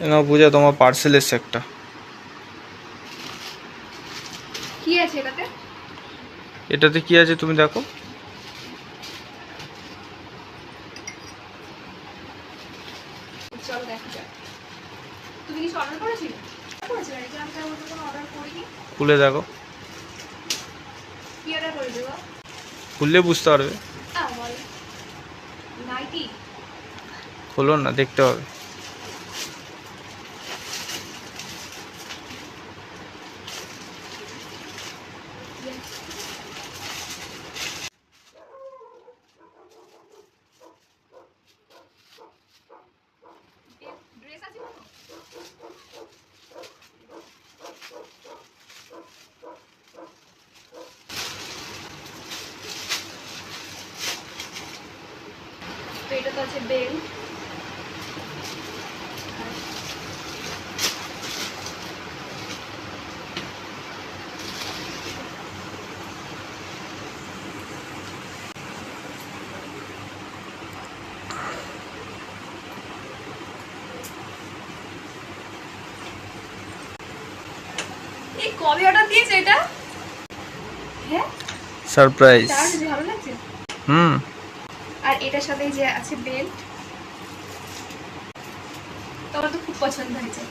না পূজা তোমার পার্সেল এসছে একটা। কি আছে এটাতে? এটাতে কি আছে তুমি দেখো। খুলে দেখো। খুললে বুঝতে পারবে। আ খোলো না দেখতে হবে। এটা তো আছে বেল। এই কবে অর্ডার দিয়েছে এটা? হ্যাঁ? সারপ্রাইজ। ভালো লাগছে? হুম। আর এটার সাথে যে আছে বেল্ট তোমার তো খুব পছন্দ হয়েছে।